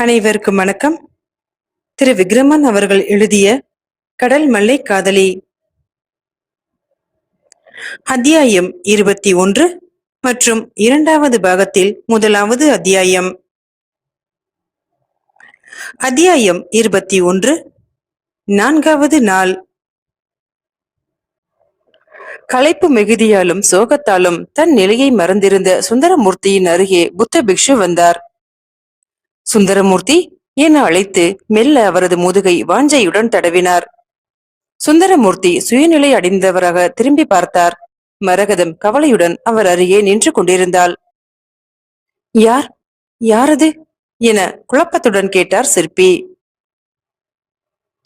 அனைவருக்கும் வணக்கம். திரு விக்ரமன் அவர்கள் எழுதிய கடல் மல்லை காதலி. அத்தியாயம் இருபத்தி ஒன்று மற்றும் இரண்டாவது பாகத்தில் முதலாவது அத்தியாயம். அத்தியாயம் இருபத்தி ஒன்று நான்காவது நாள். களைப்பு மிகுதியாலும் சோகத்தாலும் தன் நிலையை மறந்திருந்த சுந்தரமூர்த்தியின் அருகே புத்த பிக்ஷு வந்தார். சுந்தரமூர்த்தி என அழைத்து மெல்ல அவரது முதுகை வாஞ்சையுடன் தடவினார். சுந்தரமூர்த்தி சுயநிலை அடைந்தவராக திரும்பி பார்த்தார். மரகதம் கவலையுடன் அவர் அருகே நின்று கொண்டிருந்தாள். யார்? யாரது? என குழப்பத்துடன் கேட்டார் சிற்பி.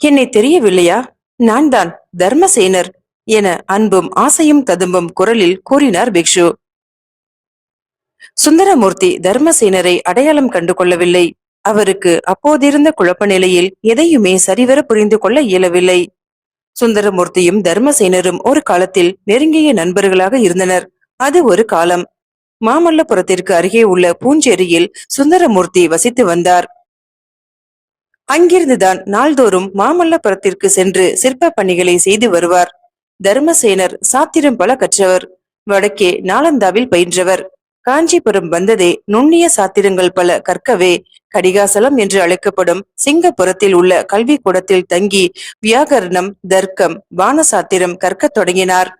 என்னை தெரியவில்லையா? நான் தான் தர்மசேனர் என அன்பும் ஆசையும் ததும்பும் குரலில் கூறினார் பிக்ஷு. சுந்தரமூர்த்தி தர்மசேனரை அடையாளம் கண்டு கொள்ளவில்லை. அவருக்கு அப்போதிருந்த குழப்ப நிலையில் எதையுமே சரிவர புரிந்து கொள்ள இயலவில்லை. சுந்தரமூர்த்தியும் தர்மசேனரும் ஒரு காலத்தில் நெருங்கிய நண்பர்களாக இருந்தனர். அது ஒரு காலம். மாமல்லபுரத்திற்கு அருகே உள்ள பூஞ்சேரியில் சுந்தரமூர்த்தி வசித்து வந்தார். அங்கிருந்துதான் நாள்தோறும் மாமல்லபுரத்திற்கு சென்று சிற்ப பணிகளை செய்து வருவார். தர்மசேனர் சாத்திரம் பல கற்றவர். வடக்கே நாலந்தாவில் பயின்றவர். காஞ்சிபுரம் வந்ததே நுண்ணிய சாத்திரங்கள் பல கற்கவே கடிகாசலம் என்று அழைக்கப்படும் சிங்கப்புரத்தில் உள்ள கல்வி கூடத்தில் தங்கி வியாகரணம் தர்க்கம் வானசாத்திரம் கற்கத் தொடங்கினார்.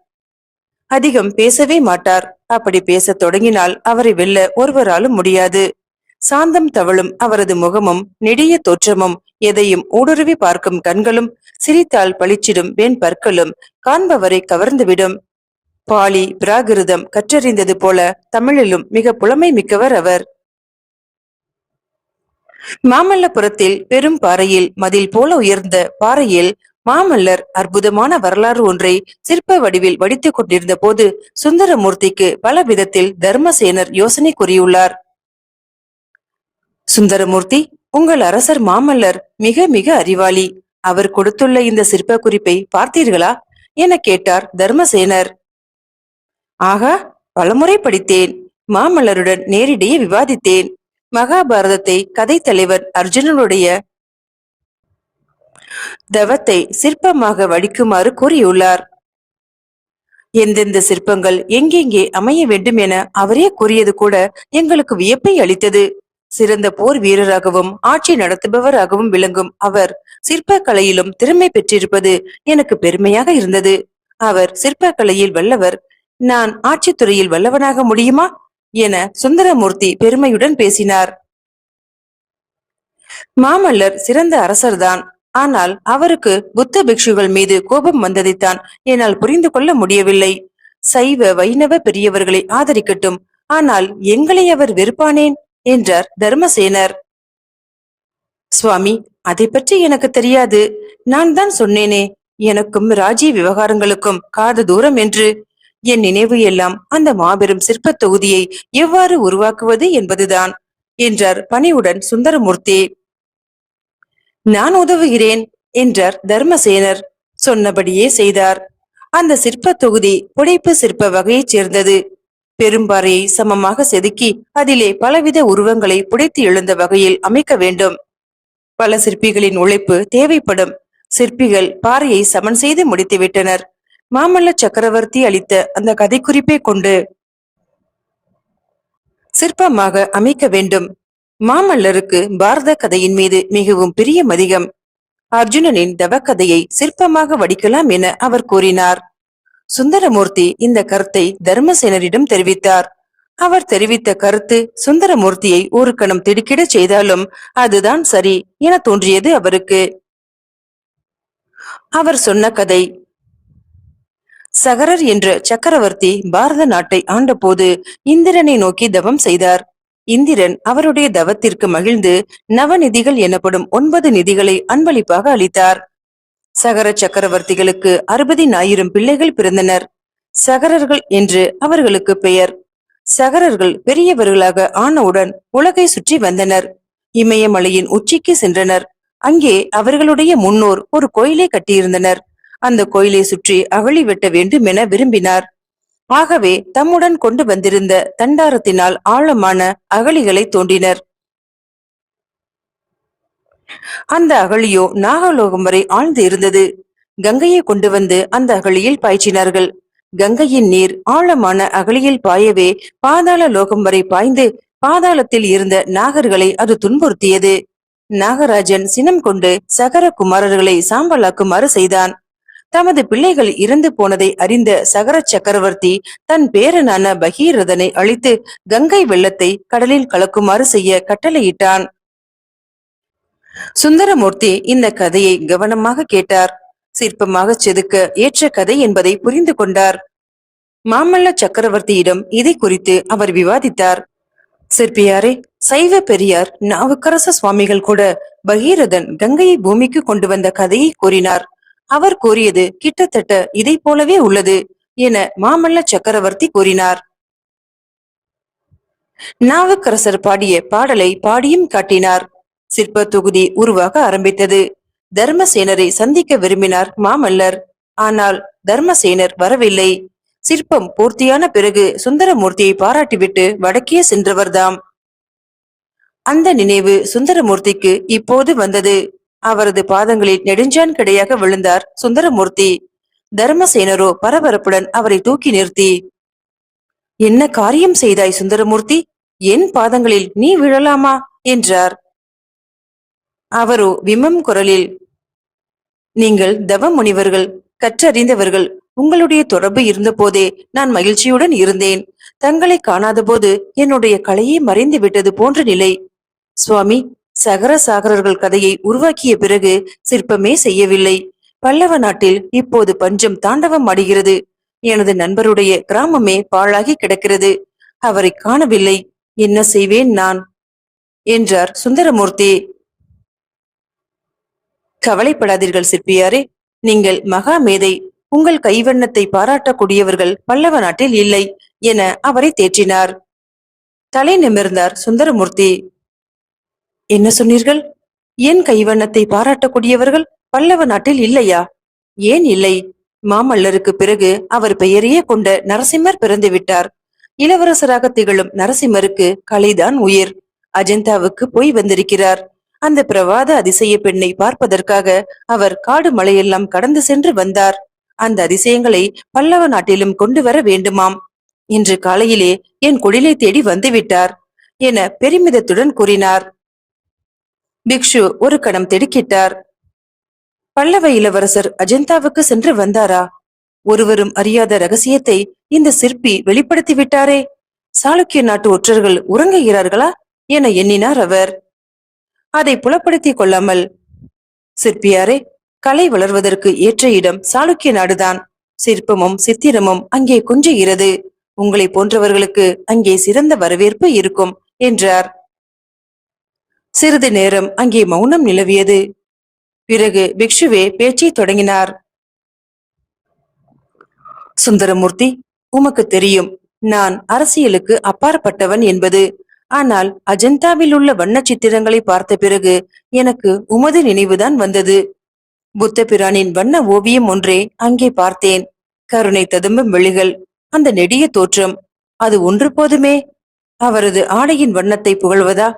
அதிகம் பேசவே மாட்டார். அப்படி பேசத் தொடங்கினால் அவரை வெல்ல ஒருவராலும் முடியாது. சாந்தம் தவழும் அவரது முகமும் நெடிய தோற்றமும் எதையும் ஊடுருவி பார்க்கும் கண்களும் சிரித்தால் பளிச்சிடும் வெண் பற்களும் காண்பவரை கவர்ந்துவிடும். பாலி பிராகிருதம் கற்றறிந்தது போல தமிழிலும் மிக புலமை மிக்கவர் அவர். மாமல்லபுரத்தில் பெரும் பாறையில் மதில் போல உயர்ந்த பாறையில் மாமல்லர் அற்புதமான வரலாறு ஒன்றை சிற்ப வடிவில் வடித்துக் கொண்டிருந்த போது சுந்தரமூர்த்திக்கு பல விதத்தில் தர்மசேனர் யோசனை கூறியுள்ளார். சுந்தரமூர்த்தி உங்கள் அரசர் மாமல்லர் மிக மிக அறிவாளி. அவர் கொடுத்துள்ள இந்த சிற்ப குறிப்பை பார்த்தீர்களா? என கேட்டார் தர்மசேனர். ஆகா பலமுறை படித்தேன். மாமல்லருடன் நேரிடையே விவாதித்தேன். மகாபாரதத்தை கதை தலைவர் அர்ஜுனனுடைய தவத்தை சிற்பமாக வடிக்குமாறு கூறியுள்ளார். எந்தெந்த சிற்பங்கள் எங்கெங்கே அமைய வேண்டும் என அவரே கூறியது கூட எங்களுக்கு வியப்பை அளித்தது. சிறந்த போர் வீரராகவும் ஆட்சி நடத்துபவராகவும் விளங்கும் அவர் சிற்ப கலையிலும் திறமை பெற்றிருப்பது எனக்கு பெருமையாக இருந்தது. அவர் சிற்ப கலையில் வல்லவர் நான் ஆட்சித்துறையில் வல்லவனாக முடியுமா? என சுந்தரமூர்த்தி பெருமையுடன் பேசினார். மாமல்லர் சிறந்த அரசர்தான். ஆனால் அவருக்கு புத்த பிக்ஷுகள் மீது கோபம் வந்ததைத்தான் என்னால் புரிந்து கொள்ள முடியவில்லை. சைவ வைணவ பெரியவர்களை ஆதரிக்கட்டும். ஆனால் எங்களை அவர் வெறுப்பானேன்? என்றார் தர்மசேனர். சுவாமி அதை பற்றி எனக்கு தெரியாது. நான் தான் சொன்னேனே. எனக்கும் ராஜ்ய விவகாரங்களுக்கும் காது தூரம் என்று. என் நினைவு எல்லாம் அந்த மாபெரும் சிற்ப தொகுதியை எவ்வாறு உருவாக்குவது என்பதுதான் என்றார் பணிவுடன் சுந்தரமூர்த்தி. நான் உதவுகிறேன் என்றார் தர்மசேனர். சொன்னபடியே செய்தார். அந்த சிற்ப தொகுதி புடைப்பு சிற்ப வகையைச் சேர்ந்தது. பெரும்பாறையை சமமாக செதுக்கி அதிலே பலவித உருவங்களை புடைத்து எழுந்த வகையில் அமைக்க வேண்டும். பல சிற்பிகளின் உழைப்பு தேவைப்படும். சிற்பிகள் பாறையை சமன் செய்து முடித்துவிட்டனர். மாமல்ல சக்கரவர்த்தி அளித்த அந்த கதை குறிப்பை கொண்டு சிற்பமாக அமைக்க வேண்டும். மாமல்லருக்கு பாரத கதையின் மீது மிகவும் பிரியம் அதிகம். அர்ஜுனனின் தவக்கதையை சிற்பமாக வடிக்கலாம் என அவர் கூறினார். சுந்தரமூர்த்தி இந்த கருத்தை தர்மசேனரிடம் தெரிவித்தார். அவர் தெரிவித்த கருத்து சுந்தரமூர்த்தியை ஒரு கணம் திடுக்கிடச் செய்தாலும் அதுதான் சரி என தோன்றியது அவருக்கு. அவர் சொன்ன கதை சகரர் என்ற சக்கரவர்த்தி பாரத நாட்டை ஆண்டபோது இந்திரனை நோக்கி தவம் செய்தார். இந்திரன் அவருடைய தவத்திற்கு மகிழ்ந்து நவநிதிகள் எனப்படும் ஒன்பது நிதிகளை அன்பளிப்பாக அளித்தார். சகர சக்கரவர்த்திகளுக்கு அறுபதினாயிரம் பிள்ளைகள் பிறந்தனர். சகரர்கள் என்று அவர்களுக்கு பெயர். சகரர்கள் பெரியவர்களாக ஆனவுடன் உலகை சுற்றி வந்தனர். இமயமலையின் உச்சிக்கு சென்றனர். அங்கே அவர்களுடைய முன்னோர் ஒரு கோயிலை கட்டியிருந்தனர். அந்த கோயிலை சுற்றி அகழி வெட்ட வேண்டும் என விரும்பினார். ஆகவே தம்முடன் கொண்டு வந்திருந்த தண்டாரத்தினால் ஆழமான அகழிகளை தோண்டினர். அந்த அகழியோ நாகலோகம் வரை ஆழ்ந்து இருந்தது. கங்கையை கொண்டு வந்து அந்த அகழியில் பாய்ச்சினார்கள். கங்கையின் நீர் ஆழமான அகழியில் பாயவே பாதாள லோகம் வரை பாய்ந்து பாதாளத்தில் இருந்த நாகர்களை அது துன்புறுத்தியது. நாகராஜன் சினம் கொண்டு சகர குமாரர்களை சாம்பலாக்குமாறு செய்தான். தமது பிள்ளைகள் இறந்து போனதை அறிந்த சகர சக்கரவர்த்தி தன் பேரனான பகீரதனை அழித்து கங்கை வெள்ளத்தை கடலில் கலக்குமாறு செய்ய கட்டளையிட்டான். சுந்தரமூர்த்தி இந்த கதையை கவனமாக கேட்டார். சிற்பமாக செதுக்க ஏற்ற கதை என்பதை புரிந்து கொண்டார். மாமல்ல சக்கரவர்த்தியிடம் இதை குறித்து அவர் விவாதித்தார். சிற்பியாரே சைவ பெரியார் நாவுக்கரச சுவாமிகள் கூட பகீரதன் கங்கையை பூமிக்கு கொண்டு வந்த கதையை கூறினார். அவர் கூறியது கிட்டத்தட்ட இதை போலவே உள்ளது என மாமல்ல சக்கரவர்த்தி கூறினார். நாவுக்கரசர் பாடிய பாடலை பாடியும் காட்டினார். சிற்ப தொகுதி உருவாக ஆரம்பித்தது. தர்மசேனரை சந்திக்க விரும்பினார் மாமல்லர். ஆனால் தர்மசேனர் வரவில்லை. சிற்பம் பூர்த்தியான பிறகு சுந்தரமூர்த்தியை பாராட்டிவிட்டு வடக்கே சென்றவர்தாம். அந்த நினைவு சுந்தரமூர்த்திக்கு இப்போது வந்தது. அவரது பாதங்களில் நெடுஞ்சான் கிடையாக விழுந்தார் சுந்தரமூர்த்தி. தர்மசேனரோ பரபரப்புடன் அவரை தூக்கி நிறுத்தி. என்ன காரியம் செய்தாய் சுந்தரமூர்த்தி? என் பாதங்களில் நீ விழலாமா? என்றார். அவரோ விமம் குரலில் நீங்கள் தவ முனிவர்கள் கற்றறிந்தவர்கள் உங்களுடைய தொடர்பு இருந்தபோதே நான் மகிழ்ச்சியுடன் இருந்தேன். தங்களை காணாத போது என்னுடைய கலையே மறைந்து விட்டது போன்ற நிலை. சுவாமி சகர சாகரர்கள் கதையை உருவாக்கிய பிறகு சிற்பமே செய்யவில்லை. பல்லவ நாட்டில் இப்போது பஞ்சம் தாண்டவம் அடைகிறது. எனது நண்பருடைய கிராமமே பாழாகி கிடக்கிறது. அவரை காணவில்லை. என்ன செய்வேன் நான்? என்றார் சுந்தரமூர்த்தி. கவலைப்படாதீர்கள் சிற்பியாரே. நீங்கள் மகா மேதை. உங்கள் கைவண்ணத்தை பாராட்டக்கூடியவர்கள் பல்லவ நாட்டில் இல்லை என அவரை தேற்றினார். தலை நிமிர்ந்தார் சுந்தரமூர்த்தி. என்ன சொன்னீர்கள்? என் கைவண்ணத்தை பாராட்டக்கூடியவர்கள் பல்லவ நாட்டில் இல்லையா? ஏன் இல்லை? மாமல்லருக்கு பிறகு அவர் பெயரையே கொண்ட நரசிம்மர் பிறந்து விட்டார். இளவரசராக திகழும் நரசிம்மருக்கு கலைதான் உயிர். அஜந்தாவுக்கு போய் வந்திருக்கிறார். அந்த பிரவாத அதிசய பெண்ணை பார்ப்பதற்காக அவர் காடு மலையெல்லாம் கடந்து சென்று வந்தார். அந்த அதிசயங்களை பல்லவ நாட்டிலும் கொண்டு வர வேண்டுமாம். இன்று காலையிலே என் குடிலை தேடி வந்துவிட்டார் என பெருமிதத்துடன் கூறினார். பிக்ஷு ஒரு கணம் திடுக்கிட்டார். பல்லவ இளவரசர் அஜந்தாவுக்கு சென்று வந்தாரா? ஒருவரும் அறியாத ரகசியத்தை இந்த சிற்பி வெளிப்படுத்தி விட்டாரே. சாளுக்கிய நாட்டு ஒற்றர்கள் உறங்குகிறார்களா என எண்ணினார் அவர். அதை புலப்படுத்திக் கொள்ளாமல் சிற்பியாரே கலை வளர்வதற்கு ஏற்ற இடம் சாளுக்கிய நாடுதான். சிற்பமும் சித்திரமும் அங்கே குஞ்சுகிறது உங்களை போன்றவர்களுக்கு அங்கே சிறந்த வரவேற்பு இருக்கும் என்றார். சிறிது நேரம் அங்கே மௌனம் நிலவியது. பிறகு பிக்ஷுவே பேச்சை தொடங்கினார். சுந்தரமூர்த்தி உமக்கு தெரியும் நான் அரசியலுக்கு அப்பாற்பட்டவன் என்பது. ஆனால் அஜந்தாவில் உள்ள வண்ண சித்திரங்களை பார்த்த பிறகு எனக்கு உமது நினைவுதான் வந்தது. புத்த பிரானின் வண்ண ஓவியம் ஒன்றே அங்கே பார்த்தேன். கருணை ததும்பும் விழிகள் அந்த நெடிய தோற்றம். அது ஒன்று போதுமே? அவரது ஆடையின் வண்ணத்தை புகழ்வதா?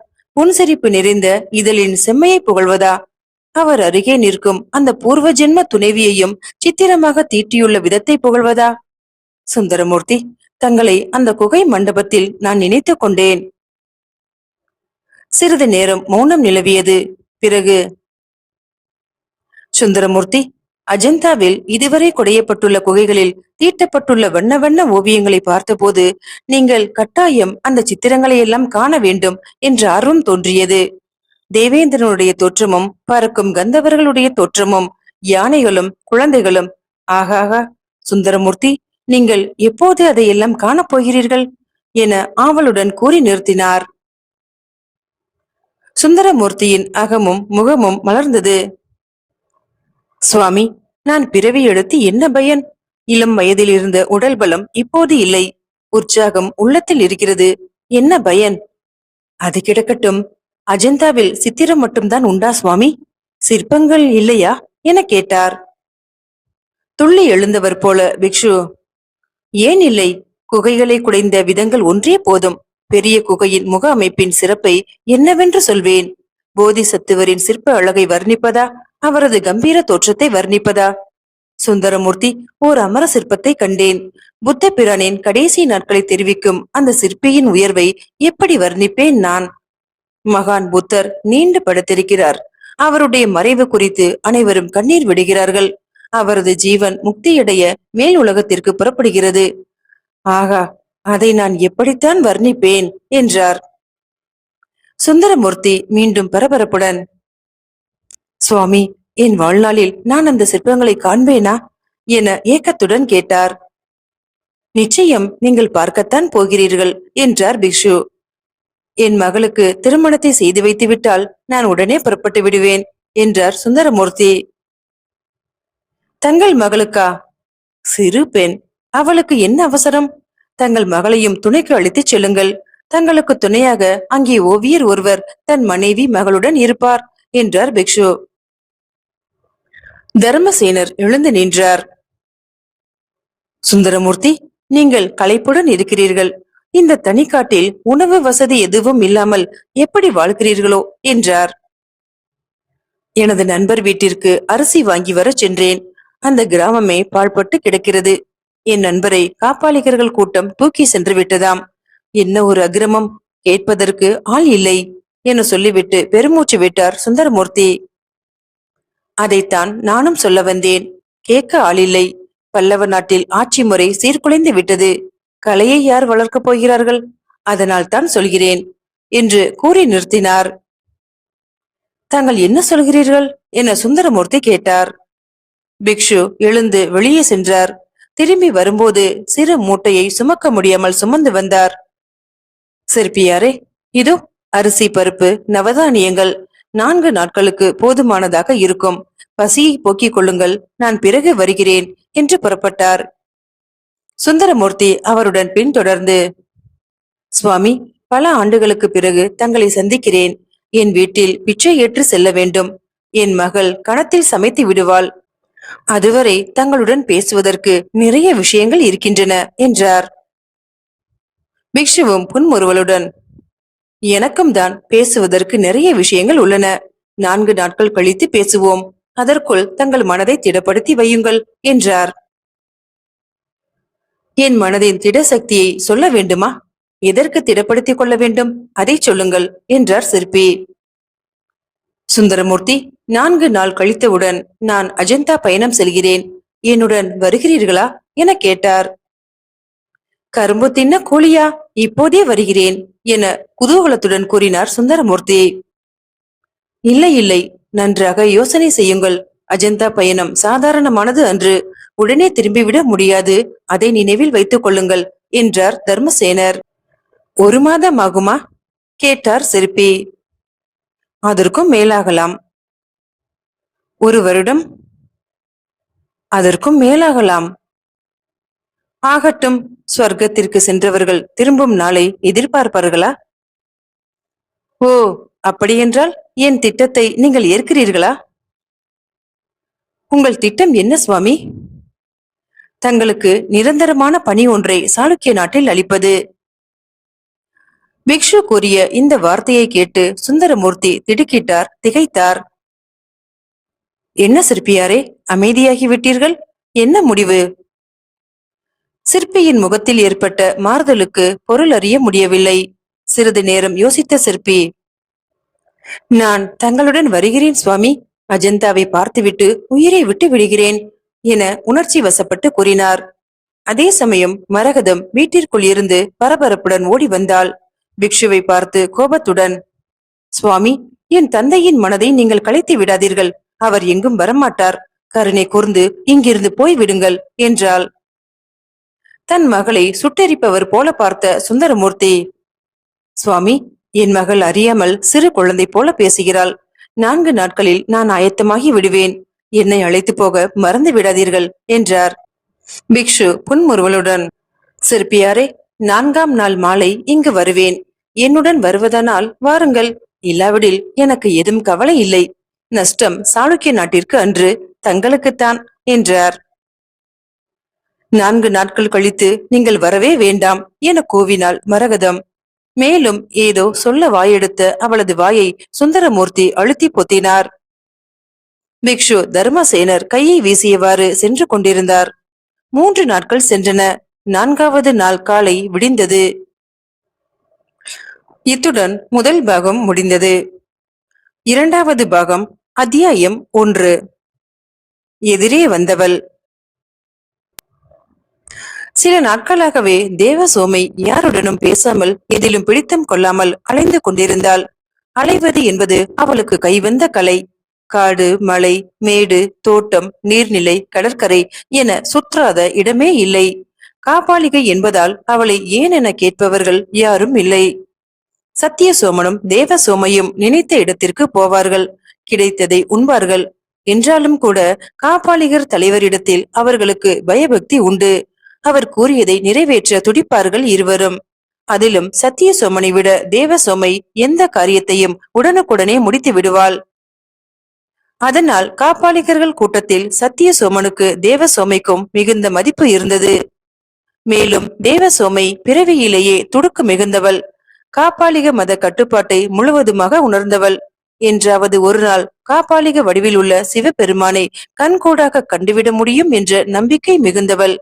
புன்சரிப்பு நிறைந்த இதழின் செம்மையை புகழ்வதா? அவர் அருகே நிற்கும் அந்த பூர்வ ஜென்ம துணைவியையும் சித்திரமாக தீட்டியுள்ள விதத்தை புகழ்வதா? சுந்தரமூர்த்தி தங்களை அந்த குகை மண்டபத்தில் நான் நினைத்துக் கொண்டேன். சிறிது நேரம் மௌனம் நிலவியது. பிறகு சுந்தரமூர்த்தி அஜந்தாவில் இதுவரை குடையப்பட்டுள்ள குகைகளில் தீட்டப்பட்டுள்ள வண்ண வண்ண ஓவியங்களை பார்த்தபோது நீங்கள் கட்டாயம் அந்த சித்திரங்களை எல்லாம் காண வேண்டும் என்ற ஆர்வம் தோன்றியது. தேவேந்திரனுடைய தோற்றமும் பறக்கும் கந்தவர்களுடைய தோற்றமும் யானைகளும் குழந்தைகளும் ஆகாகா சுந்தரமூர்த்தி நீங்கள் எப்போது அதையெல்லாம் காணப்போகிறீர்கள் என ஆவலுடன் கூறி நிறுத்தினார். சுந்தரமூர்த்தியின் அகமும் முகமும் மலர்ந்தது. சுவாமி நான் பிறவி எடுத்து என்ன பயன்? இளம் வயதில் இருந்த உடல் பலம் இப்போது இல்லை. உற்சாகம் உள்ளத்தில் இருக்கிறது. என்ன பயன்? அது கிடக்கட்டும். அஜந்தாவில் சித்திரம் மட்டும்தான் உண்டா சுவாமி? சிற்பங்கள் இல்லையா? என கேட்டார். துள்ளி எழுந்தவர் போல பிக்ஷு ஏன் இல்லை? குகைகளை குடைந்த விதங்கள் ஒன்றே போதும். பெரிய குகையின் முக அமைப்பின் சிறப்பை என்னவென்று சொல்வேன்? போதிசத்துவரின் சிற்ப அழகை வர்ணிப்பதா? அவரது கம்பீர தோற்றத்தை வர்ணிப்பதா? சுந்தரமூர்த்தி ஓர் அமர சிற்பத்தை கண்டேன். புத்த பிரானின் கடைசி நாட்களை தெரிவிக்கும் அந்த சிற்பியின் உயர்வை எப்படி வர்ணிப்பேன் நான்? மகான் புத்தர் நீண்டு படுத்திருக்கிறார். அவருடைய மறைவு குறித்து அனைவரும் கண்ணீர் விடுகிறார்கள். அவரது ஜீவன் முக்தியடைய மேல் உலகத்திற்கு புறப்படுகிறது. ஆகா அதை நான் எப்படித்தான் வர்ணிப்பேன்? என்றார். சுந்தரமூர்த்தி மீண்டும் பரபரப்புடன் சுவாமி என் வாழ்நாளில் நான் அந்த சிற்பங்களை காண்பேனா? என ஏக்கத்துடன் கேட்டார். நிச்சயம் நீங்கள் பார்க்கத்தான் போகிறீர்கள் என்றார் பிக்ஷு. என் மகளுக்கு திருமணத்தை செய்து வைத்து விட்டால் நான் உடனே புறப்பட்டு விடுவேன் என்றார் சுந்தரமூர்த்தி. தங்கள் மகளுக்கா? சிறு பெண் அவளுக்கு என்ன அவசரம்? தங்கள் மகளையும் துணைக்கு அழைத்துச் செல்லுங்கள். தங்களுக்கு துணையாக அங்கே ஓவியர் ஒருவர் தன் மனைவி மகளுடன் இருப்பார் என்றார் பிக்ஷு. தர்மசேனர் எழுந்து நின்றார். சுந்தரமூர்த்தி நீங்கள் களைப்புடன் இருக்கிறீர்கள். இந்த தனிக்காட்டில் உணவு வசதி எதுவும் இல்லாமல் எப்படி வாழ்கிறீர்களோ? என்றார். எனது நண்பர் வீட்டிற்கு அரிசி வாங்கி வர சென்றேன். அந்த கிராமமே பாழ்பட்டு கிடக்கிறது. என் நண்பரை காப்பாளிகர்கள் கூட்டம் தூக்கி சென்று விட்டதாம். என்ன ஒரு அக்கிரமம்? கேட்பதற்கு ஆள் இல்லை. என சொல்லிவிட்டு பெருமூச்சு விட்டார் சுந்தரமூர்த்தி. அதைத்தான் நானும் சொல்ல வந்தேன். கேட்க ஆளில்லை. பல்லவ நாட்டில் ஆட்சி முறை சீர்குலைந்து விட்டது. கலையை யார் வளர்க்கப் போகிறார்கள்? அதனால் தான் சொல்கிறேன். என்று கூறி நிறுத்தினார். தாங்கள் என்ன சொல்கிறீர்கள்? என சுந்தரமூர்த்தி கேட்டார். பிக்ஷு எழுந்து வெளியே சென்றார். திரும்பி வரும்போது சிறு மூட்டையை சுமக்க முடியாமல் சுமந்து வந்தார். சிற்பியாரே இதோ அரிசி பருப்பு நவதானியங்கள். நான்கு நாட்களுக்கு போதுமானதாக இருக்கும். பசியை போக்கிக் கொள்ளுங்கள். நான் பிறகு வருகிறேன் என்று புறப்பட்டார். சுந்தரமூர்த்தி அவருடன் பின்தொடர்ந்து சுவாமி பல ஆண்டுகளுக்கு பிறகு தங்களை சந்திக்கிறேன். என் வீட்டில் பிச்சை ஏற்று செல்ல வேண்டும். என் மகள் கணத்தில் சமைத்து விடுவாள். அதுவரை தங்களுடன் பேசுவதற்கு நிறைய விஷயங்கள் இருக்கின்றன என்றார். பிக்ஷுவும் புன்முறுவலுடன் எனக்கும் தான் பேசுவதற்கு நிறைய விஷயங்கள் உள்ளன. நான்கு நாட்கள் கழித்து பேசுவோம். அதற்குள் தங்கள் மனதை திடப்படுத்தி வையுங்கள் என்றார். என் மனதின் திட சக்தியை சொல்ல வேண்டுமா? எதற்கு திடப்படுத்திக் கொள்ள வேண்டும்? அதை சொல்லுங்கள் என்றார் சிற்பி. சுந்தரமூர்த்தி நான்கு நாள் கழித்தவுடன் நான் அஜந்தா பயணம் செல்கிறேன். என்னுடன் வருகிறீர்களா? என கேட்டார். கரும்பு தின்ன கூலியா இப்போதே வருகிறேன் என குதூகலத்துடன் கூறினார் சுந்தரமூர்த்தி. இல்லை இல்லை நன்றாக யோசனை செய்யுங்கள். அஜந்தா பயணம் சாதாரணமானது அன்று. உடனே திரும்பிவிட முடியாது. அதை நினைவில் வைத்துக் கொள்ளுங்கள் என்றார் தர்மசேனர். ஒரு மாதம் ஆகுமா? கேட்டார் சிற்பி அதற்கும் மேலாகலாம். ஒரு வருடம்? அதற்கும் மேலாகலாம். ஆகட்டும் ஸ்வர்க்கத்திற்கு சென்றவர்கள் திரும்பும் நாளை எதிர்பார்ப்பார்களா? ஓ அப்படியென்றால் என் திட்டத்தை நீங்கள் ஏற்கிறீர்களா? உங்கள் திட்டம் என்ன சுவாமி? தங்களுக்கு நிரந்தரமான பணி ஒன்றை சாளுக்கிய நாட்டில் அளிப்பது. பிக்ஷு கூறிய இந்த வார்த்தையை கேட்டு சுந்தரமூர்த்தி திடுக்கிட்டார் திகைத்தார். என்ன சிற்பியாரே அமைதியாகி விட்டீர்கள் என்ன முடிவு? சிற்பியின் முகத்தில் ஏற்பட்ட மாறுதலுக்கு பொருள் அறிய முடியவில்லை. சிறிது நேரம் யோசித்த சிற்பி நான் தங்களுடன் வருகிறேன் சுவாமி. அஜந்தாவை பார்த்துவிட்டு உயிரை விட்டு விடுகிறேன் என உணர்ச்சி வசப்பட்டு கூறினார். அதே சமயம் மரகதம் வீட்டிற்குள் இருந்து பரபரப்புடன் ஓடி வந்தாள். பிக்ஷுவை பார்த்து கோபத்துடன் சுவாமி என் தந்தையின் மனதை நீங்கள் கலைத்து விடாதீர்கள். அவர் எங்கும் வரமாட்டார். கருணை கூர்ந்து இங்கிருந்து போய்விடுங்கள் என்றாள். தன் மகளை சுட்டெரிப்பவர் போல பார்த்த சுந்தரமூர்த்தி. சுவாமி என் மகள் அறியாமல் சிறு குழந்தை போல பேசுகிறாள். நான்கு நாட்களில் நான் ஆயத்தமாகி விடுவேன். என்னை அழைத்து போக மறந்து விடாதீர்கள் என்றார். பிக்ஷு புன்முறுவலுடன் சிற்பியாரே நான்காம் நாள் மாலை இங்கு வருவேன். என்னுடன் வருவதனால் வாருங்கள். இல்லாவிடில் எனக்கு எதுவும் கவலை இல்லை. நஷ்டம் சாளுக்கிய நாட்டிற்கு அன்று தங்களுக்குத்தான் என்றார். நான்கு நாட்கள் கழித்து நீங்கள் வரவே வேண்டாம் என கூவினாள் மரகதம். மேலும் ஏதோ சொல்ல வாயெடுத்த அவளது வாயை சுந்தரமூர்த்தி அழுத்தி பொத்தினார். பிக்ஷு தர்மசேனர் கையை வீசியவாறு சென்று கொண்டிருந்தார். மூன்று நாட்கள் சென்றன. நான்காவது நாள் காலை விடிந்தது. இத்துடன் முதல் பாகம் முடிந்தது. இரண்டாவது பாகம் அத்தியாயம் ஒன்று. எதிரே வந்தவள். சில நாட்களாகவே தேவசோமை யாருடனும் பேசாமல் எதிலும் பிடித்தம் கொள்ளாமல் அலைந்து கொண்டிருந்தாள். அலைவது என்பது அவளுக்கு கைவந்த கலை. காடு மலை மேடு தோட்டம் நீர்நிலை கடற்கரை என சுற்றாத இடமே இல்லை. காப்பாளிகை என்பதால் அவளை ஏன் என கேட்பவர்கள் யாரும் இல்லை. சத்தியசோமனும் சோமனும் தேவ சோமையும் நினைத்த இடத்திற்கு போவார்கள். கிடைத்ததை உண்பார்கள். என்றாலும் கூட காப்பாளிகர் தலைவரிடத்தில் அவர்களுக்கு பயபக்தி உண்டு. அவர் கூறியதை நிறைவேற்ற துடிப்பார்கள் இருவரும். அதிலும் சத்திய சோமனை விட தேவ சோமை எந்த காரியத்தையும் உடனுக்குடனே முடித்து விடுவாள். அதனால் காப்பாளிகர்கள் கூட்டத்தில் சத்திய சோமனுக்கு தேவ சோமைக்கும் மிகுந்த மதிப்பு இருந்தது. மேலும் தேவ சோமை பிறவியிலேயே துடுக்கு மிகுந்தவள். காப்பாளிக மத கட்டுப்பாட்டை முழுவதுமாக உணர்ந்தவள். என்றாவது ஒரு நாள் காப்பாளிக வடிவில் உள்ள சிவபெருமானை கண்கூடாக கண்டுவிட முடியும் என்ற நம்பிக்கை மிகுந்தவள்.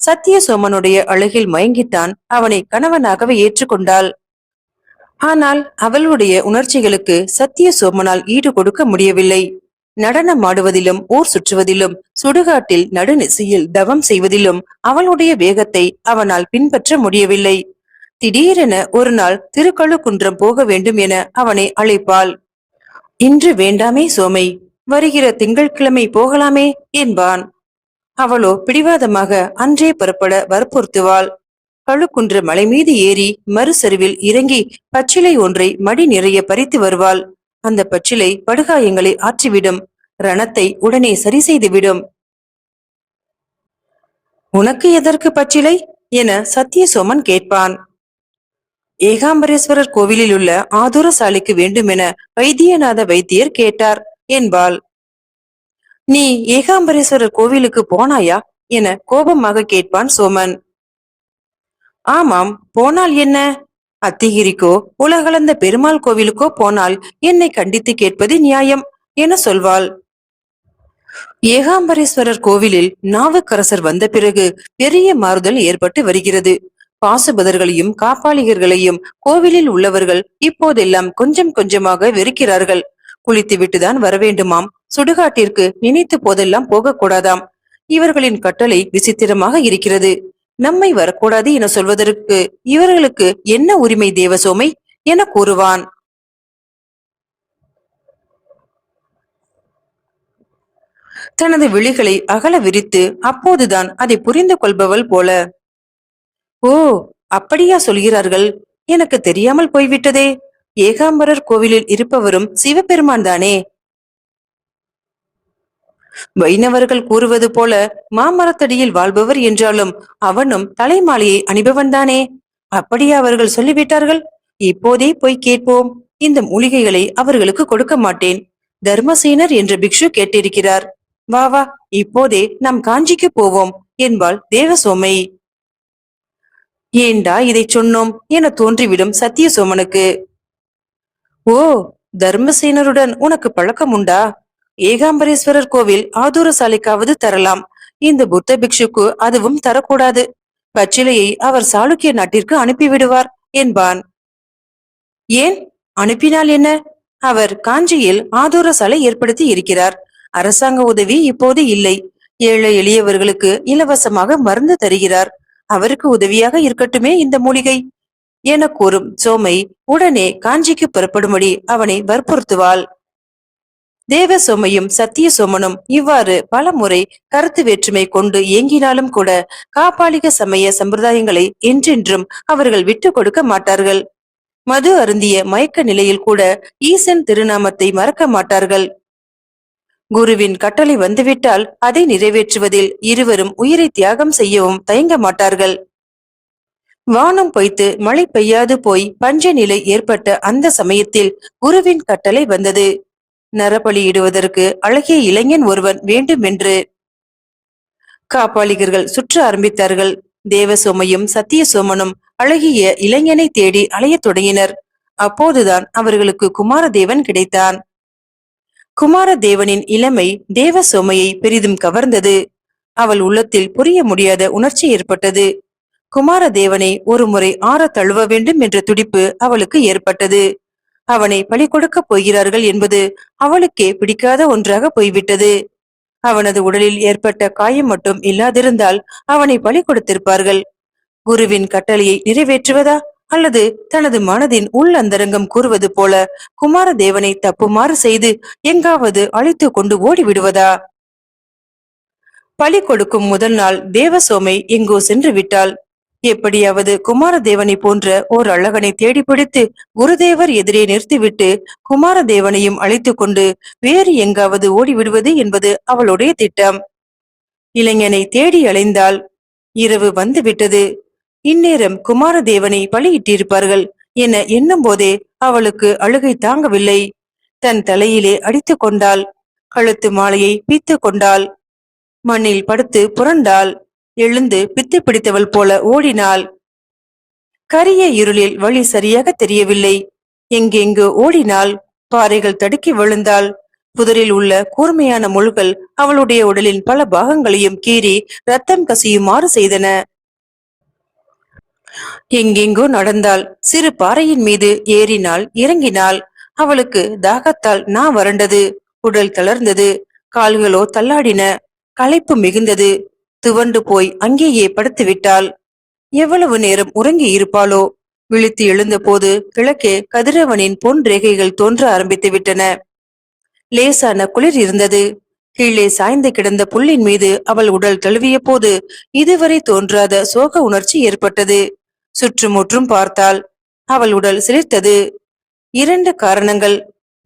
சத்தியசோமனுடைய அழகில் மயங்கித்தான் அவனை கணவனாகவே ஏற்றுக்கொண்டாள். ஆனால் அவளுடைய உணர்ச்சிகளுக்கு சத்தியசோமனால் ஈடு கொடுக்க முடியவில்லை. நடனம் ஆடுவதிலும் ஊர் சுற்றுவதிலும் சுடுகாட்டில் நடுநிசையில் தவம் செய்வதிலும் அவளுடைய வேகத்தை அவனால் பின்பற்ற முடியவில்லை. திடீரென ஒரு நாள் திருக்கழுக்குன்றம் போக வேண்டும் என அவனை அழைப்பாள். இன்று வேண்டாமே சோமை வருகிற திங்கட்கிழமை போகலாமே என்பான். அவளோ பிடிவாதமாக அன்றே புறப்பட வற்புறுத்துவாள். பழுக்குன்று மலை மீது ஏறி மறுசரிவில் இறங்கி பச்சிலை ஒன்றை மடி நிறைய பறித்து வருவாள். அந்த பச்சிலை படுகாயங்களை ஆற்றிவிடும். ரணத்தை உடனே சரி செய்துவிடும். உனக்கு எதற்கு பச்சிலை? என சத்தியசோமன் கேட்பான். ஏகாம்பரேஸ்வரர் கோவிலில் உள்ள ஆதுர சாலைக்கு வேண்டுமென வைத்தியநாத வைத்தியர் கேட்டார் என்பாள். நீ ஏகாம்பரேஸ்வரர் கோவிலுக்கு போனாயா? என கோபமாக கேட்பான் சோமன். ஆமாம் போனால் என்ன? அத்திகிரிக்கோ உலகளந்த பெருமாள் கோவிலுக்கோ போனால் என்னை கண்டித்து கேட்பது நியாயம் என சொல்வாள். ஏகாம்பரேஸ்வரர் கோவிலில் நாவுக்கரசர் வந்த பிறகு பெரிய மாறுதல் ஏற்பட்டு வருகிறது. பாசுபதர்களையும் காப்பாளிகர்களையும் கோவிலில் உள்ளவர்கள் இப்போதெல்லாம் கொஞ்சம் கொஞ்சமாக வெறுக்கிறார்கள். குளித்து விட்டுதான் வரவேண்டுமாம். சுடுகாட்டிற்கு நினைத்து போதெல்லாம் போகக்கூடாதாம். இவர்களின் கட்டளை விசித்திரமாக இருக்கிறது. நம்மை வரக்கூடாது என சொல்வதற்கு இவர்களுக்கு என்ன உரிமை தேவசோமை என கூறுவான். தனது விழிகளை அகல விரித்து அப்போதுதான் அதை புரிந்து கொள்பவள் போல. ஓ அப்படியா சொல்கிறார்கள். எனக்கு தெரியாமல் போய்விட்டதே. ஏகாம்பரர் கோவிலில் இருப்பவரும் சிவபெருமான் தானே வைணவர்கள் கூறுவது போல மாமரத்தடியில் வாழ்பவர் என்றாலும் அவனும் தலைமாலையை அணிபவன்தானே? அப்படியே அவர்கள் சொல்லிவிட்டார்கள் இப்போதே போய் கேட்போம். இந்த மூலிகைகளை அவர்களுக்கு கொடுக்க மாட்டேன். தர்மசேனர் என்ற பிக்ஷு கேட்டிருக்கிறார். வா வா இப்போதே நாம் காஞ்சிக்கு போவோம் என்பாள் தேவசோமை. ஏண்டா இதை சொன்னோம்? என தோன்றிவிடும் சத்தியசோமனுக்கு ஓ தர்மசேனருடன் உனக்கு பழக்கம் உண்டா ஏகாம்பரேஸ்வரர் கோவில் ஆதூர சாலைக்காவது தரலாம். இந்த புத்த பிக்ஷுக்கு அதுவும் தரக்கூடாது. பச்சிலையை அவர் சாளுக்கிய நாட்டிற்கு அனுப்பிவிடுவார் என்பான். ஏன்? அனுப்பினால் என்ன? அவர் காஞ்சியில் ஆதூர சாலை ஏற்படுத்தி இருக்கிறார். அரசாங்க உதவி இப்போது இல்லை. ஏழை எளியவர்களுக்கு இலவசமாக மருந்து தருகிறார். அவருக்கு உதவியாக இருக்கட்டுமே இந்த மூலிகை. என கூறும் சோமை உடனே காஞ்சிக்கு புறப்படும்படி அவனை வற்புறுத்துவாள். தேவ சோமையும் சத்திய சோமனும் இவ்வாறு பல முறை கருத்து வேற்றுமை கொண்டு இயங்கினாலும் கூட காப்பாளிக சமய சம்பிரதாயங்களை என்றென்றும் அவர்கள் விட்டு கொடுக்க மாட்டார்கள். மது அருந்திய மயக்க நிலையில் கூட ஈசன் திருநாமத்தை மறக்க மாட்டார்கள். குருவின் கட்டளை வந்துவிட்டால் அதை நிறைவேற்றுவதில் இருவரும் உயிரை தியாகம் செய்யவும் தயங்க மாட்டார்கள். வானம் பொய்த்து மழை பெய்யாது போய் பஞ்ச நிலை ஏற்பட்ட அந்த சமயத்தில் குருவின் கட்டளை வந்தது. நரபலியிடுவதற்கு அழகிய இளைஞன் ஒருவன் வேண்டும் என்று காப்பாளிகர்கள் சுற்ற ஆரம்பித்தார்கள். தேவசோமையும் சத்திய சோமனும் அழகிய இளைஞனை தேடி அலையத் தொடங்கினர். அப்போதுதான் அவர்களுக்கு குமாரதேவன் கிடைத்தான். குமாரதேவனின் இளமை தேவ சோமையை பெரிதும் கவர்ந்தது. அவள் உள்ளத்தில் புரிய முடியாத உணர்ச்சி ஏற்பட்டது. குமாரதேவனை ஒரு முறை ஆற தழுவ வேண்டும் என்ற துடிப்பு அவளுக்கு ஏற்பட்டது. அவனை பழி கொடுக்கப் போகிறார்கள் என்பது அவளுக்கே பிடிக்காத ஒன்றாக போய்விட்டது. அவனது உடலில் ஏற்பட்ட காயம் மட்டும் இல்லாதிருந்தால் அவனை பலி கொடுத்திருப்பார்கள். குருவின் கட்டளையை நிறைவேற்றுவதா அல்லது தனது மனதின் உள் அந்தரங்கம் கூறுவது போல குமாரதேவனை தப்புமாறு செய்து எங்காவது அழைத்து கொண்டு ஓடிவிடுவதா? பழி கொடுக்கும் முதல் நாள் தேவசோமை எங்கோ சென்று விட்டாள். எப்படியாவது குமாரதேவனை போன்ற ஓர் அழகனை தேடிப்பிடித்து குருதேவர் எதிரே நிறுத்திவிட்டு குமாரதேவனையும் அழைத்து கொண்டு வேறு எங்காவது ஓடிவிடுவது என்பது அவளுடைய திட்டம். இளைஞனை தேடி அலைந்தாள் இரவு வந்துவிட்டது. இந்நேரம் குமாரதேவனை பலியிட்டிருப்பார்கள் என எண்ணும் போதே அவளுக்கு அழுகை தாங்கவில்லை. தன் தலையிலே அடித்துக் கொண்டாள். கழுத்து மாலையை பீத்து கொண்டாள். மண்ணில் படுத்து புரண்டாள். எழுந்து பித்து பிடித்தவள் போல ஓடினாள். கரிய இருளில் வழி சரியாக தெரியவில்லை. எங்கெங்கு ஓடினாள்? பாறைகள் தடுக்கி விழுந்தாள். புதரில் உள்ள கூர்மையான முள்கள் அவளுடைய உடலின் பல பாகங்களையும் கீறி ரத்தம் கசியுமாறு செய்தன. எங்கெங்கோ நடந்தாள். சிறு பாறையின் மீது ஏறினாள் இறங்கினாள். அவளுக்கு தாகத்தால் நா வறண்டது. உடல் தளர்ந்தது. கால்களோ தள்ளாடின. களைப்பு மிகுந்தது. துவண்டு போய் அங்கேயே படுத்து விட்டாள் எவ்வளவு நேரம் உறங்கி இருப்பாளோ? விழித்து எழுந்தபோது கிழக்கே கதிரவனின் பொன் ரேகைகள் தோன்ற ஆரம்பித்து விட்டன. லேசான குளிர் இருந்தது. கீழே சாய்ந்து கிடந்த புல்லின் மீது அவள் உடல் தழுவிய போது இதுவரை தோன்றாத சோக உணர்ச்சி ஏற்பட்டது. சுற்றுமுற்றும் பார்த்தாள். அவள் உடல் சிரித்தது இரண்டு காரணங்கள்.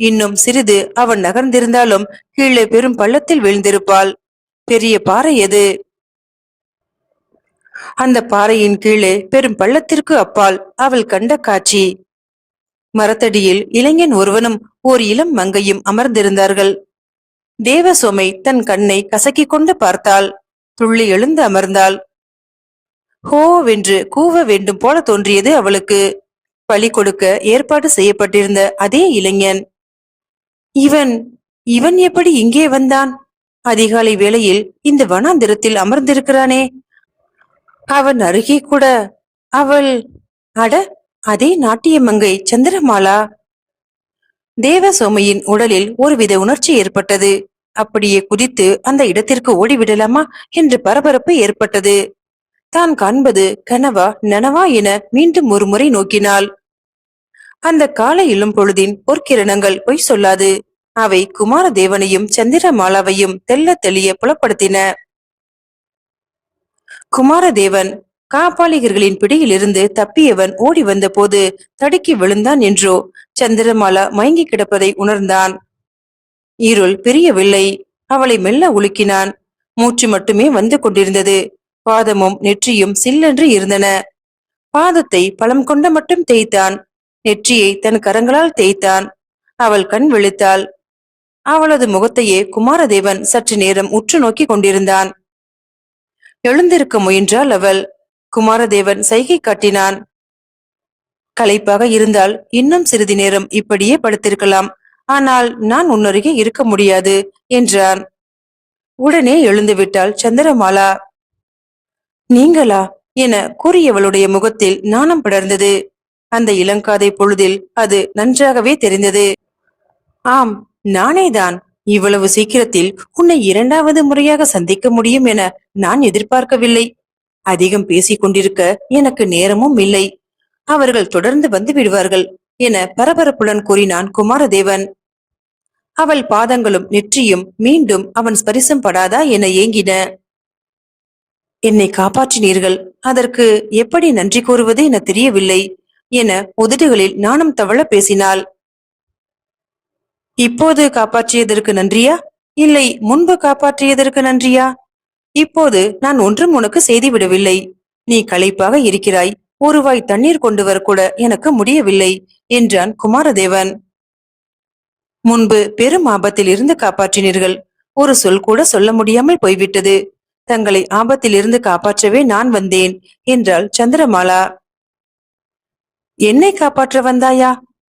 இன்னும் சிறிது அவன் நகர்ந்திருந்தாலும் கீழே பெரும் பள்ளத்தில் விழுந்திருப்பாள். பெரிய பாறை எது? அந்த பாறையின் கீழே பெரும் பள்ளத்திற்கு அப்பால் அவள் கண்ட காட்சி. மரத்தடியில் இளைஞன் ஒருவனும் ஓர் இளம் மங்கையும் அமர்ந்திருந்தார்கள். தேவசோமை தன் கண்ணை கசக்கிக் கொண்டு பார்த்தாள். துள்ளி எழுந்து அமர்ந்தாள். ஹோவென்று கூவ வேண்டும் போல தோன்றியது அவளுக்கு. பழி கொடுக்க ஏற்பாடு செய்யப்பட்டிருந்த அதே இளைஞன். இவன் இவன் எப்படி இங்கே வந்தான்? அதிகாலை வேளையில் இந்த வனாந்திரத்தில் அமர்ந்திருக்கிறானே. அவன் அருகே கூட அவள் அட அதே நாட்டியமங்கை சந்திரமாலா? தேவசோமையின் உடலில் ஒருவித உணர்ச்சி ஏற்பட்டது. அப்படியே குதித்து அந்த இடத்திற்கு ஓடிவிடலாமா என்று பரபரப்பு ஏற்பட்டது. தான் காண்பது கனவா நனவா என மீண்டும் ஒரு முறை நோக்கினாள். அந்த காலை இளம் பொழுதின் பொற்கிரணங்கள் பொய் சொல்லாது. அவை குமாரதேவனையும் சந்திரமாலாவையும் தெல்ல தெளிய புலப்படுத்தின. குமாரதேவன் காப்பாளிகர்களின் பிடியிலிருந்து தப்பியவன் ஓடி வந்த போது தடுக்கி விழுந்தான் என்றோ சந்திரமாலா மயங்கி கிடப்பதை உணர்ந்தான். இருள் பிரியவில்லை. அவளை மெல்ல உலுக்கினான். மூச்சு மட்டுமே வந்து கொண்டிருந்தது. பாதமும் நெற்றியும் சில்லென்று இருந்தன. பாதத்தை பலம் கொண்ட மட்டும் தேய்த்தான். நெற்றியை தன் கரங்களால் தேய்த்தான். அவள் கண் விழித்தாள். அவளது முகத்தையே குமாரதேவன் சற்று நேரம் உற்று நோக்கி கொண்டிருந்தான். எழுந்திருக்க முயன்றாள் அவள். குமாரதேவன் சைகை காட்டினான். களைப்பாக இருந்தால் இன்னும் சிறிது நேரம் இப்படியே படுத்திருக்கலாம். ஆனால் நான் உன்னருகே இருக்க முடியாது என்றான். உடனே எழுந்துவிட்டாள் சந்திரமாலா. நீங்களா? என கூறியவளுடைய முகத்தில் நாணம் படர்ந்தது. அந்த இளங்காதை பொழுதில் அது நன்றாகவே தெரிந்தது. ஆம் நானேதான் இவ்வளவு சீக்கிரத்தில் உன்னை இரண்டாவது முறையாக சந்திக்க முடியும் என நான் எதிர்பார்க்கவில்லை. அதிகம் பேசிக் கொண்டிருக்க எனக்கு நேரமும் இல்லை. அவர்கள் தொடர்ந்து வந்து விடுவார்கள் என பரபரப்புடன் கூறினான் குமாரதேவன். அவள் பாதங்களும் நெற்றியும் மீண்டும் அவன் ஸ்பரிசம் படாதா என ஏங்கின. என்னை காப்பாற்றினீர்கள். அதற்கு எப்படி நன்றி கூறுவது என தெரியவில்லை என உதடுகளில் நாணம் தவள பேசினாள். இப்போது காப்பாற்றியதற்கு நன்றியா? இல்லை முன்பு காப்பாற்றியதற்கு நன்றியா? இப்போது நான் ஒன்றும் உனக்கு செய்து விடவில்லை. நீ களைப்பாக இருக்கிறாய். ஒருவாய் தண்ணீர் கொண்டு வரக்கூட எனக்கு முடியவில்லை என்றான் குமாரதேவன். முன்பு பெரும் ஆபத்தில் இருந்து காப்பாற்றினீர்கள். ஒரு சொல் கூட சொல்ல முடியாமல் போய்விட்டது. தங்களை ஆபத்தில் இருந்து காப்பாற்றவே நான் வந்தேன் என்றாள் சந்திரமாலா. என்னை காப்பாற்ற வந்தாயா?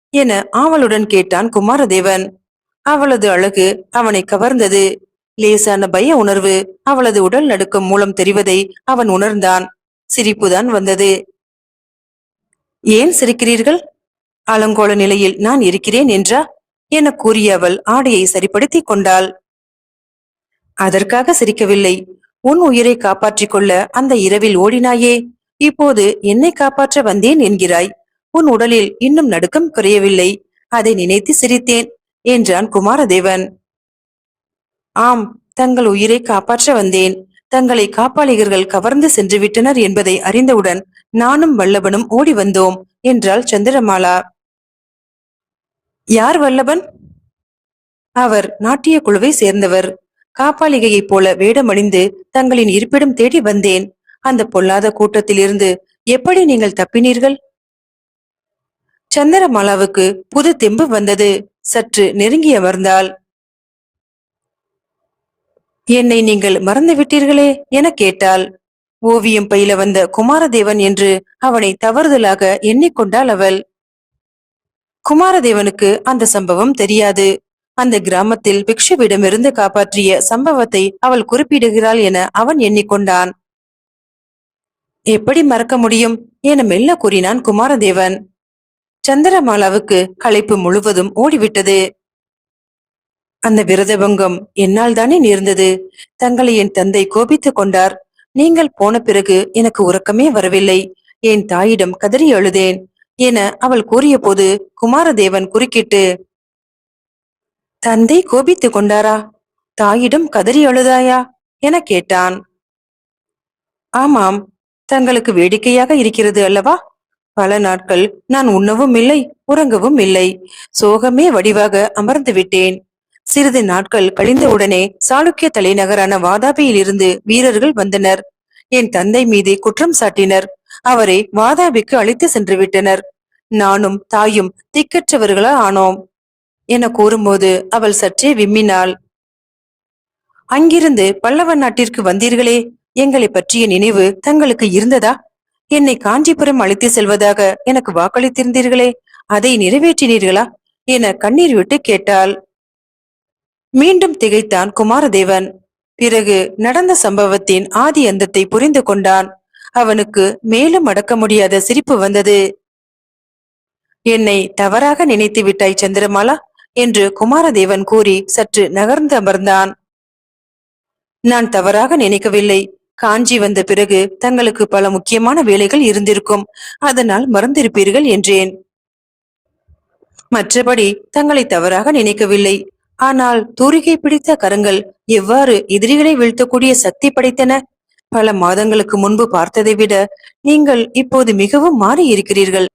என ஆவலுடன் கேட்டான் குமாரதேவன். அவளது அழகு அவனை கவர்ந்தது. லேசான பய உணர்வு அவளது உடல் நடுக்கம் மூலம் தெரிவதை அவன் உணர்ந்தான். சிரிப்புதான் வந்தது. ஏன் சிரிக்கிறீர்கள்? அலங்கோல நிலையில் நான் இருக்கிறேன் என்றா? என கூறிய அவள் ஆடையை சரிப்படுத்திக் கொண்டாள். அதற்காக சிரிக்கவில்லை. உன் உயிரை காப்பாற்றிக் கொள்ள அந்த இரவில் ஓடினாயே. இப்போது என்னை காப்பாற்ற வந்தேன் என்கிறாய். உன் உடலில் இன்னும் நடுக்கம் குறையவில்லை. அதை நினைத்து சிரித்தேன் என்றான் குமாரதேவன். ஆம் தங்கள் உயிரை காப்பாற்ற வந்தேன். தங்களை காப்பாளிகர்கள் கவர்ந்து சென்று விட்டனர் என்பதை அறிந்தவுடன் நானும் வல்லபனும் ஓடி வந்தோம் என்றாள் சந்திரமாலா. யார் வல்லபன்? அவர் நாட்டிய குழுவை சேர்ந்தவர். காப்பாளிகையைப் போல வேடமணிந்து தங்களின் இருப்பிடம் தேடி வந்தேன். அந்த பொல்லாத கூட்டத்திலிருந்து எப்படி நீங்கள் தப்பினீர்கள்? சந்திரமாலாவுக்கு புது தெம்பு வந்தது. சற்று நெருங்கி அமர்ந்தாள். என்னை நீங்கள் மறந்து விட்டீர்களே என கேட்டாள். ஓவியம் பயில வந்த குமாரதேவன் என்று அவனை தவறுதலாக எண்ணிக்கொண்டாள் அவள். குமாரதேவனுக்கு அந்த சம்பவம் தெரியாது. அந்த கிராமத்தில் பிக்ஷுவிடமிருந்து காப்பாற்றிய சம்பவத்தை அவள் குறிப்பிடுகிறாள் என அவன் எண்ணிக்கொண்டான். எப்படி மறக்க முடியும்? என மெல்ல கூறினான் குமாரதேவன். சந்திரமாலாவுக்கு களைப்பு முழுவதும் ஓடிவிட்டது. அந்த விரதபங்கம் என்னால் தானே நேர்ந்தது. தங்களை என் தந்தை கோபித்துக் கொண்டார். நீங்கள் போன பிறகு எனக்கு உறக்கமே வரவில்லை. என் தாயிடம் கதறி அழுதேன் என அவள் கூறிய போது குமாரதேவன் குறுக்கிட்டு தந்தை கோபித்துக் கொண்டாரா? தாயிடம் கதறி அழுதாயா? என கேட்டான். ஆமாம். தங்களுக்கு வேடிக்கையாக இருக்கிறது அல்லவா? பல நாட்கள் நான் உண்ணவும் இல்லை உறங்கவும் இல்லை. சோகமே வடிவாக அமர்ந்து விட்டேன். சிறிது நாட்கள் கழிந்தவுடனே சாளுக்கிய தலைநகரான வாதாபியில் இருந்து வீரர்கள் வந்தனர். என் தந்தை மீது குற்றம் சாட்டினர். அவரை வாதாபிக்கு அழைத்து சென்று விட்டனர் நானும் தாயும் திக்கற்றவர்களா ஆனோம் என கூறும்போது அவள் சற்றே விம்மினாள். அங்கிருந்து பல்லவ நாட்டிற்கு வந்தீர்களே எங்களை பற்றிய நினைவு தங்களுக்கு இருந்ததா? என்னை காஞ்சிபுரம் அழைத்து செல்வதாக எனக்கு வாக்களித்திருந்தீர்களே அதை நிறைவேற்றினீர்களா? என கண்ணீர் விட்டு கேட்டாள். மீண்டும் திகைத்தான் குமாரதேவன். பிறகு நடந்த சம்பவத்தின் ஆதி அந்தத்தை புரிந்து கொண்டான். அவனுக்கு மேலும் அடக்க முடியாத சிரிப்பு வந்தது. என்னை தவறாக நினைத்து விட்டாய் சந்திரமாலா? என்று குமாரதேவன் கூறி சற்று நகர்ந்து அமர்ந்தான். நான் தவறாக நினைக்கவில்லை. காஞ்சி வந்த பிறகு தங்களுக்கு பல முக்கியமான வேலைகள் இருந்திருக்கும். அதனால் மறந்திருப்பீர்கள் என்றேன். மற்றபடி தங்களை தவறாக நினைக்கவில்லை. ஆனால் தூரிகை பிடித்த கரங்கள் எவ்வாறு எதிரிகளை வீழ்த்தக்கூடிய சக்தி படைத்தன? பல மாதங்களுக்கு முன்பு பார்த்ததை விட நீங்கள் இப்போது மிகவும் மாறி இருக்கிறீர்கள்.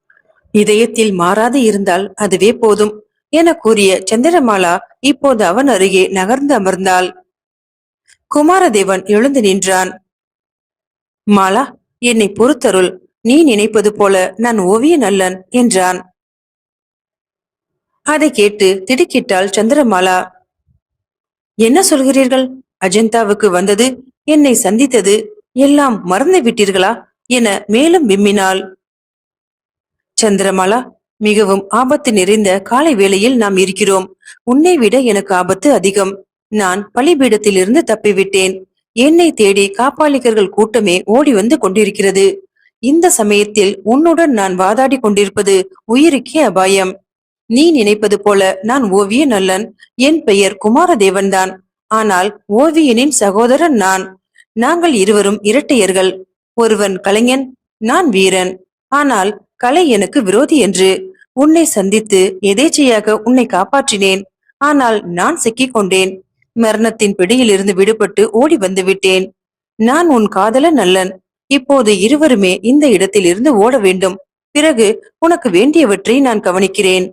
இதயத்தில் மாறாது இருந்தால் அதுவே போதும் என கூறிய சந்திரமாலா இப்போது அவன் அருகே நகர்ந்து அமர்ந்தாள். குமாரதேவன் எழுந்து நின்றான். மாலா என்னை பொறுத்தருள் நீ நினைப்பது போல நான் ஓவிய நல்லன் என்றான். அதை கேட்டு திடுக்கிட்டாள் சந்திரமாலா. என்ன சொல்கிறீர்கள்? அஜந்தாவுக்கு வந்தது என்னை சந்தித்தது எல்லாம் மறந்து விட்டீர்களா என மேலும் விம்மினாள். சந்திரமாலா மிகவும் ஆபத்து நிறைந்த காலை வேளையில் நாம் இருக்கிறோம் உன்னை விட எனக்கு ஆபத்து அதிகம் நான் பலிபீடத்திலிருந்து தப்பிவிட்டேன். என்னை தேடி காப்பாளிகர்கள் கூட்டமே ஓடி வந்து கொண்டிருக்கிறது. இந்த சமயத்தில் உன்னுடன் நான் வாதாடி கொண்டிருப்பது உயிருக்கே அபாயம். நீ நினைப்பது போல நான் ஓவிய நல்லன். என் பெயர் குமாரதேவன்தான். ஆனால் ஓவியனின் சகோதரன் நான். நாங்கள் இருவரும் இரட்டையர்கள். ஒருவன் கலைஞன் நான் வீரன். ஆனால் கலை எனக்கு விரோதி என்று. உன்னை சந்தித்து எதேச்சையாக உன்னை காப்பாற்றினேன். ஆனால் நான் சிக்கிக் கொண்டேன் மரணத்தின் பிடியிலிருந்து விடுபட்டு ஓடி வந்து விட்டேன். நான் உன் காதலன் அல்லன் இப்போது இருவருமே இந்த இடத்தில் இருந்து ஓட வேண்டும். பிறகு உனக்கு வேண்டியவற்றை நான் கவனிக்கிறேன்.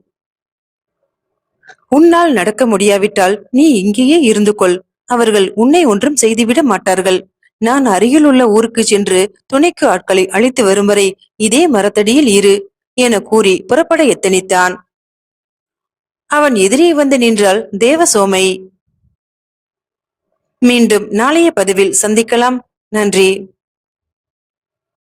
உன்னால் நடக்க முடியாவிட்டால் நீ இங்கேயே இருந்து கொள். அவர்கள் உன்னை ஒன்றும் செய்துவிட மாட்டார்கள். நான் அருகில் உள்ள ஊருக்கு சென்று துணைக்கு ஆட்களை அழைத்து வரும் வரை இதே மரத்தடியில் இரு என கூறி புறப்பட எத்தனித்தான். அவன் எதிரே வந்து நின்றாள் தேவசோமை மீண்டும் நாளைய பதிவில் சந்திக்கலாம். நன்றி.